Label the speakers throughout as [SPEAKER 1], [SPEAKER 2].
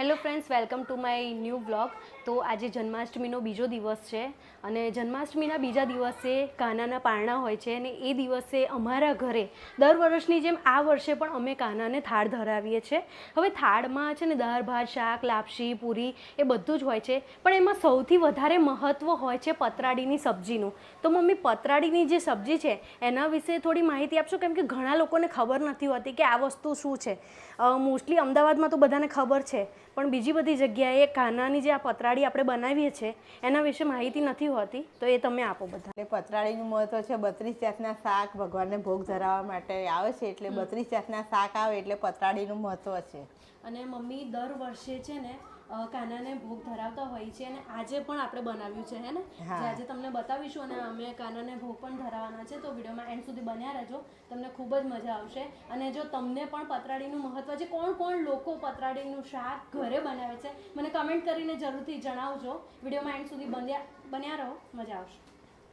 [SPEAKER 1] Hello friends welcome to my new blog તો આજે જન્માષ્ટમીનો બીજો દિવસ છે અને જન્માષ્ટમીના બીજા દિવસે કાનાના પારણા હોય છે અને એ દિવસે અમારા ઘરે દર વર્ષની જેમ આ વર્ષે પણ અમે કાનાને થાળ ધરાવીએ છીએ. હવે થાળમાં છે ને દાળ, ભાત, શાક, લાપસી, પૂરી એ બધું જ હોય છે. પણ એમાં સૌથી વધારે મહત્ત્વ હોય છે પતરાડીની સબ્જીનું. તો મમ્મી પતરાડીની જે સબ્જી છે એના વિશે થોડી માહિતી આપશો? કેમ કે ઘણા લોકોને ખબર નથી હોતી કે આ વસ્તુ શું છે. મોસ્ટલી અમદાવાદમાં તો બધાને ખબર છે. પણ બીજી બધી જગ્યાએ કાનાની જે આ પતરાળી આપણે બનાવીએ છીએ એના વિશે માહિતી નથી હોતી તો એ તમે આપો બધા.
[SPEAKER 2] એટલે પતરાળીનું મહત્વ છે બત્રીસ જાતના શાક ભગવાનને ભોગ ધરાવવા માટે આવે છે એટલે બત્રીસ જાતના શાક આવે એટલે પતરાળીનું મહત્વ છે.
[SPEAKER 1] અને મમ્મી દર વર્ષે છે ને કાનાને ભોગ ધરાવતા હોય છે અને આજે પણ આપણે બનાવ્યું છે હે ને? જે આજે તમને બતાવીશું અને અમે કાનાને ભોગ પણ ધરાવવાના છે તો વિડીયોમાં એન્ડ સુધી બન્યા રહેજો. તમને ખૂબ જ મજા આવશે. અને જો તમને પણ પતરાડીનું મહત્વ છે કોણ કોણ લોકો પતરાડીનું શાક ઘરે બનાવે છે મને કમેન્ટ કરીને જરૂરથી જણાવજો. વિડીયોમાં એન્ડ સુધી બન્યા બન્યા રહો. મજા આવશે.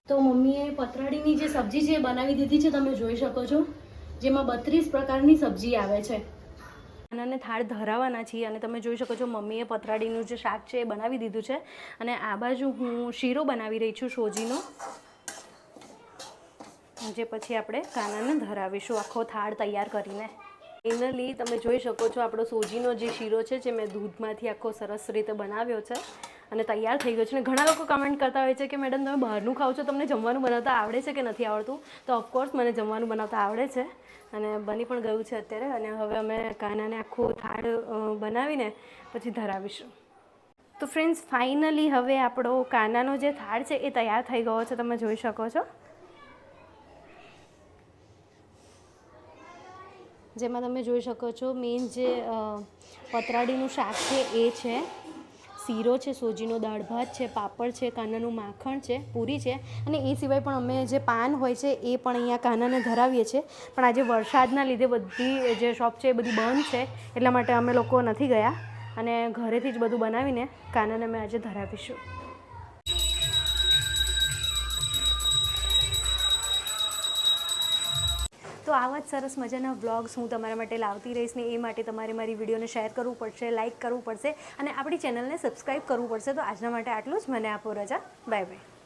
[SPEAKER 1] તો મમ્મીએ પતરાડીની જે સબ્જી છે બનાવી દીધી છે તમે જોઈ શકો છો. જેમાં બત્રીસ પ્રકારની સબ્જી આવે છે. નાનાને થાળ ધરાવવાના છીએ અને તમે જોઈ શકો છો મમ્મીએ પથરાડીનું જે શાક છે એ બનાવી દીધું છે. અને આ બાજુ હું શીરો બનાવી રહી છું સોજીનો. જે પછી આપણે કાનાને ધરાવીશું આખો થાળ તૈયાર કરીને. ફાઇનલી તમે જોઈ શકો છો આપણો સોજીનો જે શીરો છે, જે મેં દૂધમાંથી આખો સરસ રીતે બનાવ્યો છે. અને તૈયાર થઈ ગયો છે. અને ઘણા લોકો કમેન્ટ કરતા હોય છે કે, મેડમ, તમે બહારનું ખાઓ છો? તમને જમવાનું બનાવતા આવડે છે કે નથી આવડતું? તો ઓફકોર્સ મને જમવાનું બનાવતા આવડે છે. અને બની પણ ગયું છે અત્યારે. અને હવે અમે કાનાને આખું થાળ બનાવીને પછી ધરાવીશું. તો ફ્રેન્ડ્સ ફાઇનલી હવે આપણો કાનાનો જે થાળ છે એ તૈયાર થઈ ગયો છે. તમે જોઈ શકો છો. જેમાં તમે જોઈ શકો છો મેઇન જે પતરાડીનું શાક છે એ છે. શીરો છે, સોજીનો દાળ ભાત છે, પાપડ છે, કાનાનું માખણ છે, પૂરી છે. અને એ સિવાય પણ અમે જે પાન હોય છે, એ પણ અહીંયા કાનાને ધરાવીએ છીએ. પણ આજે વરસાદના લીધે બધી જે શોપ છે, એ બધી બંધ છે. એટલા માટે અમે લોકો નથી ગયા. અને ઘરેથી જ બધું બનાવીને કાનાને અમે આજે ધરાવીશું. તો આવા જ સરસ મજાના વ્લોગ્સ હું તમારા માટે લાવતી રહીશ ને એ માટે તમારે મારી વિડીયોને શેર કરવું પડશે લાઇક કરવું પડશે અને આપણી ચેનલને સબસ્ક્રાઈબ કરવું પડશે. તો આજના માટે આટલું જ. મને આપો રજા. Bye bye